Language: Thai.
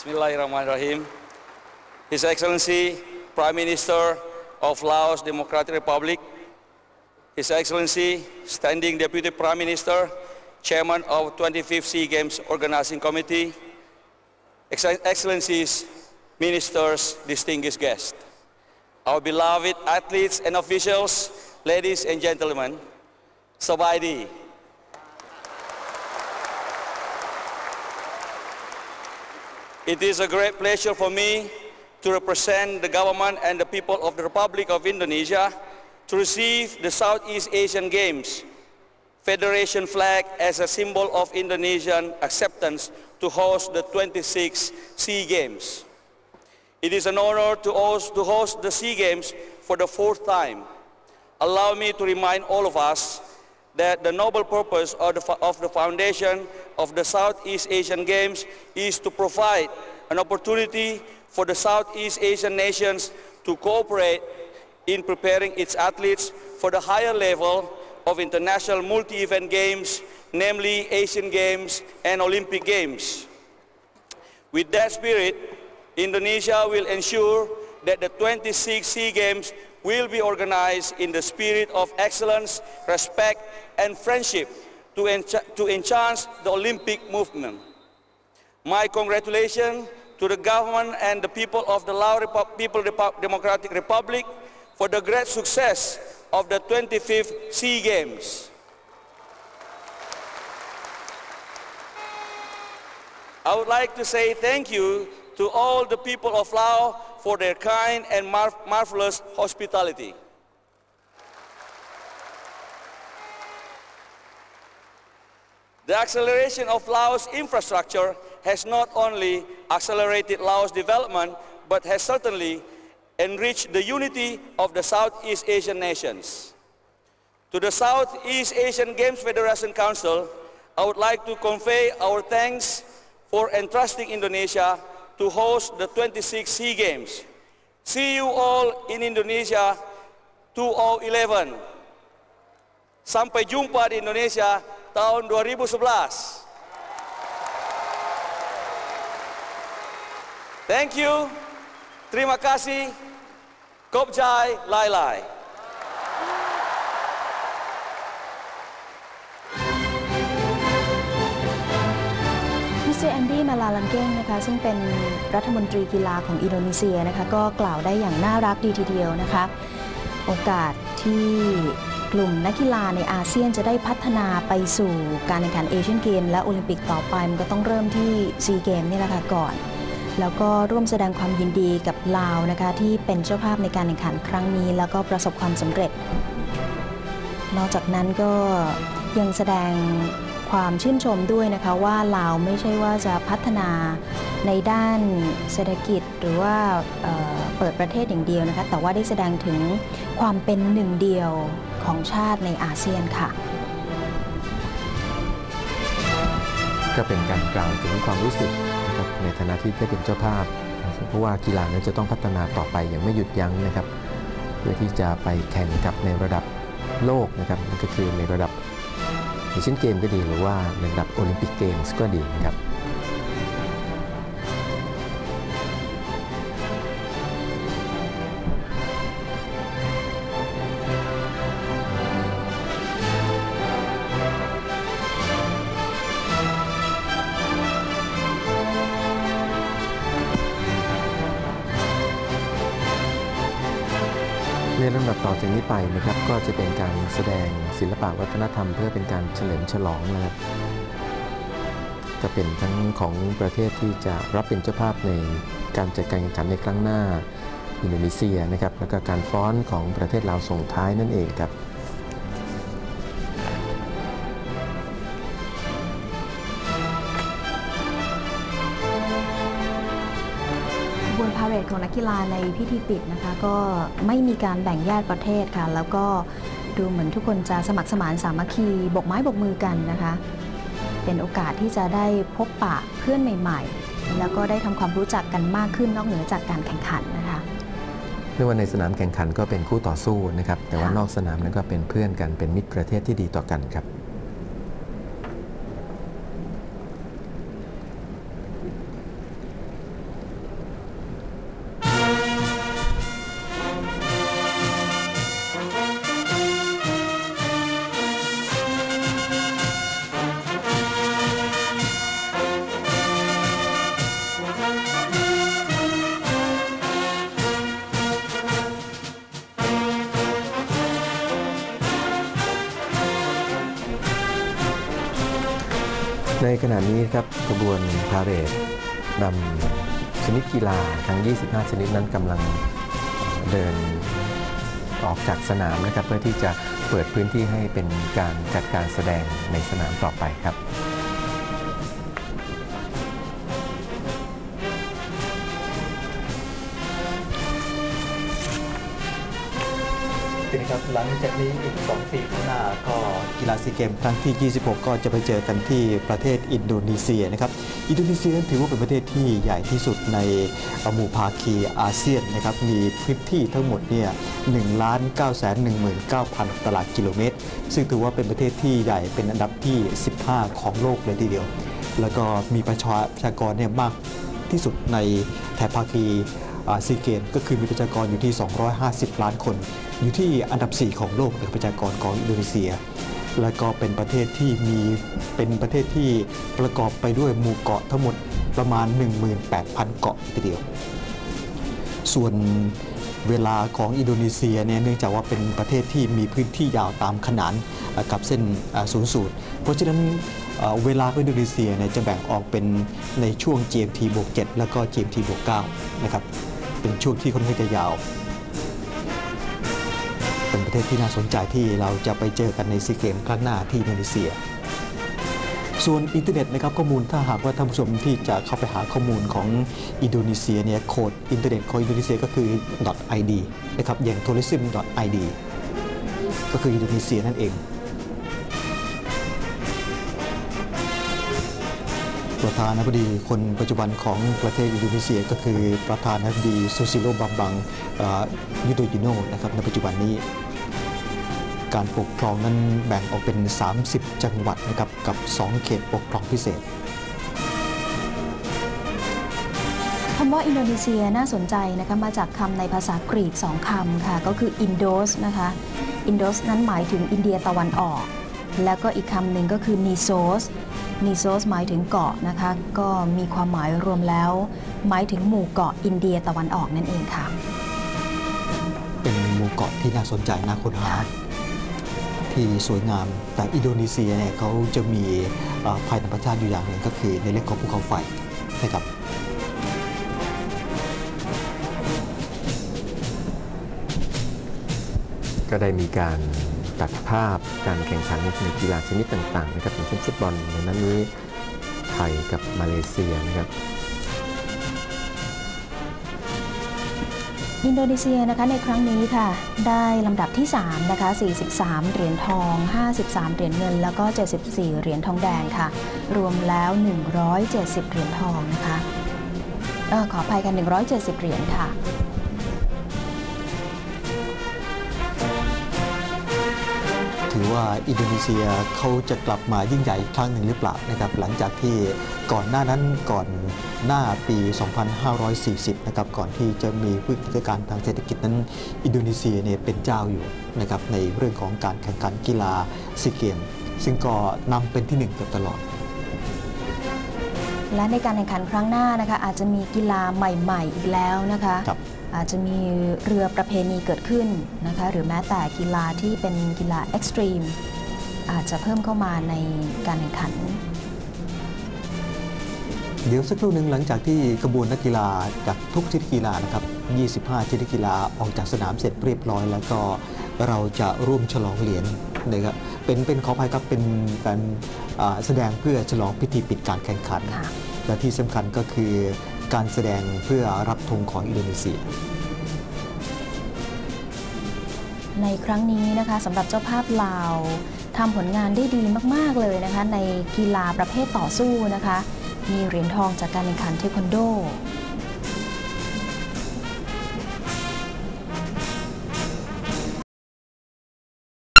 Bismillahirrahmanirrahim. His Excellency, Prime Minister of Laos Democratic Republic, His Excellency, Standing Deputy Prime Minister, Chairman of 25th SEA Games Organizing Committee, Ex- Excellencies, Ministers, distinguished guests, our beloved athletes and officials, ladies and gentlemen, Sabaydi. It is a great pleasure for me to represent the government and the people of the Republic of Indonesia to receive the Southeast Asian Games Federation flag as a symbol of Indonesian acceptance to host the 26 SEA Games. It is an honor to host, to host the SEA Games for the fourth time. Allow me to remind all of us that the noble purpose of the, of the foundation of the Southeast Asian Games is to provide an opportunity for the Southeast Asian nations to cooperate in preparing its athletes for the higher level of international multi-event games, namely Asian Games and Olympic Games. With that spirit, Indonesia will ensure that the 26 SEA Games will be organized in the spirit of excellence, respect, and friendship to, encha- to enhance the Olympic movement. My congratulations to the government and the people of the Lao Repu- People Democratic Republic for the great success of the 25th SEA Games. I would like to say thank you to all the people of Laos for their kind and mar- marvelous hospitality. The acceleration of Laos infrastructure has not only accelerated Laos development, but has certainly enriched the unity of the Southeast Asian nations. To the Southeast Asian Games Federation Council, I would like to convey our thanks for entrusting Indonesia to host the 26 SEA Games. See you all in Indonesia 2011. Sampai jumpa di Indonesia tahun 2011. Thank you. Terima kasih. Kopjai Lai Lai. มิสเตอร์แอนดี้มาลาลังเก้งนะคะซึ่งเป็นรัฐมนตรีกีฬาของอินโดนีเซียนะคะก็กล่าวได้อย่างน่ารักดีทีเดียวนะคะ โอกาสที่ กลุ่มนักกีฬาในอาเซียนจะได้พัฒนาไปสู่การแข่งขันเอเชียนเกมและโอลิมปิกต่อไป มันก็ต้องเริ่มที่ซีเกมนี่แหละค่ะก่อน แล้วก็ร่วมแสดงความยินดีกับลาวนะคะที่เป็นเจ้าภาพในการแข่งขันครั้งนี้ แล้วก็ประสบความสำเร็จ นอกจากนั้นก็ยังแสดงความชื่นชมด้วยนะคะว่าลาวไม่ใช่ว่าจะพัฒนาในด้านเศรษฐกิจหรือว่าเเปิดประเทศอย่างเดียวนะคะแต่ว่าได้แสดงถึงความเป็นหนึ่งเดียว ของชาติในอาเซียนค่ะ ก็เป็นการกล่าวถึงความรู้สึกนะครับในฐานะที่ได้เป็นเจ้าภาพ เพราะว่ากีฬานั้นจะต้องพัฒนาต่อไปอย่างไม่หยุดยั้งนะครับ เพื่อที่จะไปแข่งกับในระดับโลกนะครับนั่นก็คือในระดับเอเชียนเกมก็ดีหรือว่าในระดับโอลิมปิกเกมส์ก็ดีนะครับ ในลำดับต่อจากนี้ไปนะครับก็จะเป็นการแสดงศิลปะวัฒนธรรม เพื่อเป็นการเฉลิมฉลองนะครับจะเป็นทั้งของประเทศที่จะรับเป็นเจ้าภาพในการจัดการแข่งขันในครั้งหน้า อินโดนีเซียนะครับแล้วก็การฟ้อนของประเทศลาวส่งท้ายนั่นเองครับ กีฬาในพิธีปิดนะคะ ก็ไม่มีการแบ่งแยกประเทศค่ะ แล้วก็ดูเหมือนทุกคนจะสมัครสมานสามัคคีบกไม้บกมือกันนะคะ เป็นโอกาสที่จะได้พบปะเพื่อนใหม่ ๆ แล้วก็ได้ทำความรู้จักกันมากขึ้นนอกเหนือจากการแข่งขันนะคะไม่ว่าในสนามแข่งขันก็เป็นคู่ต่อสู้นะครับแต่ว่านอกสนามนั้นก็เป็นเพื่อนกันเป็นมิตรประเทศที่ดีต่อกันครับ ขณะนี้ครับกระบวนพาเรดนำชนิดกีฬาทั้ง 25 ชนิดนั้นกำลังเดินออกจากสนามนะครับเพื่อที่จะเปิดพื้นที่ให้เป็นการจัดการแสดงในสนามต่อไปครับ นะครับหลังจากนี้อีก 2 ปีข้างหน้าก็กีฬาซีเกมครั้งที่ 26 ก็จะไปเจอกันที่ประเทศอินโดนีเซียนะครับอินโดนีเซียถือว่าเป็นประเทศที่ใหญ่ที่สุดในหมู่ภาคีอาเซียนนะครับมีพื้นที่ทั้งหมดเนี่ย1ล้าน9 1 9 0 0 0ตารางกิโลเมตร ซึ่งถือว่าเป็นประเทศที่ใหญ่เป็นอันดับที่ 15 ของโลกเลยทีเดียว แล้วก็มีประชาประชากรเนี่ยมากที่สุดในแถบภาคี ซีเกมก็คือมีประชากรอยู่ที่ 250 ล้านคน อยู่ที่อันดับ 4 ของโลกในประชากรของอินโดนีเซีย และก็เป็นประเทศที่มีเป็นประเทศที่ประกอบไปด้วยหมู่เกาะทั้งหมดประมาณ 18,000 เกาะทีเดียว ส่วนเวลาของอินโดนีเซียเนี่ยเนื่องจากว่าเป็นประเทศที่มีพื้นที่ยาวตามขนานกับเส้นศูนย์สูตร เพราะฉะนั้นเอ่อเวลาของอินโดนีเซียเนี่ยจะแบ่งออกเป็นในช่วง GMT บวก7แล้วก็ GMT บวก9นะครับ เป็นช่วงที่ค่อนข้างจะยาว เป็นประเทศที่น่าสนใจที่เราจะไปเจอกันในซีเกมครั้งหน้าที่อินโดนีเซีย ส่วนอินเทอร์เน็ตนะครับข้อมูลถ้าหากว่าท่านผู้ชมที่จะเข้าไปหาข้อมูลของอินโดนีเซียเนี่ยโคดอินเทอร์เน็ตของอินโดนีเซียก็คือ .id นะครับอย่าง tourism.id ก็คืออินโดนีเซียนั่นเอง ประธานาธิบดีคนปัจจุบันของประเทศอินโดนีเซีย ก็คือประธานาธิบดีซูซิโลบัมบังยูโดจิโนนะครับในปัจจุบันนี้ การปกครองนั้นแบ่งออกเป็น 30 จังหวัดนะครับกับ 2 เขตปกครองพิเศษคำว่าอินโดนีเซียน่าสนใจนะคะมาจากคำในภาษากรีกสองคำค่ะก็คืออินโดสนะคะอินโดสนั้นหมายถึงอินเดียตะวันออก แล้วก็อีกคำหนึ่งก็คือนีโซส นีโซสหมายถึงเกาะนะคะ ก็มีความหมายรวมแล้ว หมายถึงหมู่เกาะอินเดียตะวันออกนั่นเองค่ะ เป็นหมู่เกาะที่น่าสนใจน่าค้นหาที่สวยงาม แต่อินโดนีเซียเนี่ยเขาจะมีเอ่อภัยธรรมชาติอยู่อย่างหนึ่งก็คือในเรื่องของภูเขาไฟนะครับก็ได้มีการ ตัดภาพการแข่งขันในกีฬาชนิดต่างๆนะครับอย่างเช่นฟุตบอลในนั้นนี้ไทยกับมาเลเซียนะครับอินโดนีเซียนะคะในครั้งนี้ค่ะ ได้ลำดับที่3นะคะ43 เหรียญทอง 53 เหรียญเงิน แล้วก็ 74 เหรียญทองแดงค่ะ รวมแล้ว 170 เหรียญทองนะคะออขออภัยกัน 170 เหรียญค่ะ ว่าอินโดนีเซียเขาจะกลับมายิ่งใหญ่อีกครั้งหนึ่งหรือเปล่านะครับหลังจากที่ก่อนหน้านั้นก่อนหน้าปี 2540 นะครับก่อนที่จะมีวิกฤตการณ์ทางเศรษฐกิจนั้น อินโดนีเซียเนี่ยเป็นเจ้าอยู่นะครับในเรื่องของการแข่งขันกีฬาซีเกม ซึ่งก็นำเป็นที่หนึ่งเกือบตลอดและในการแข่งขันครั้งหน้านะคะอาจจะมีกีฬาใหม่ ๆ อีกแล้วนะคะครับ อาจจะมีเรือประเพณีเกิดขึ้นนะคะหรือแม้แต่กีฬาที่เป็นกีฬาเอ็กซ์ตรีมอาจจะเพิ่มเข้ามาในการแข่งขัน เดี๋ยวสักครู่หนึ่งหลังจากที่กระบวนนักกีฬาจากทุกชนิดกีฬานะครับ 25 ชนิดกีฬาออกจากสนามเสร็จเรียบร้อย แล้วก็เราจะร่วมฉลองเหรียญนะครับเป็นเป็นขออภัยครับเป็นการอ่าแสดงเพื่อฉลองพิธีปิดการแข่งขันค่ะและที่สำคัญก็คือ การแสดงเพื่อรับธงของอินโดนีเซีย ในครั้งนี้นะคะสำหรับเจ้าภาพลาวทำผลงานได้ดีมาก ๆ เลยนะคะ ในกีฬาประเภทต่อสู้นะคะ มีเหรียญทองจากการแข่งขันเทควันโด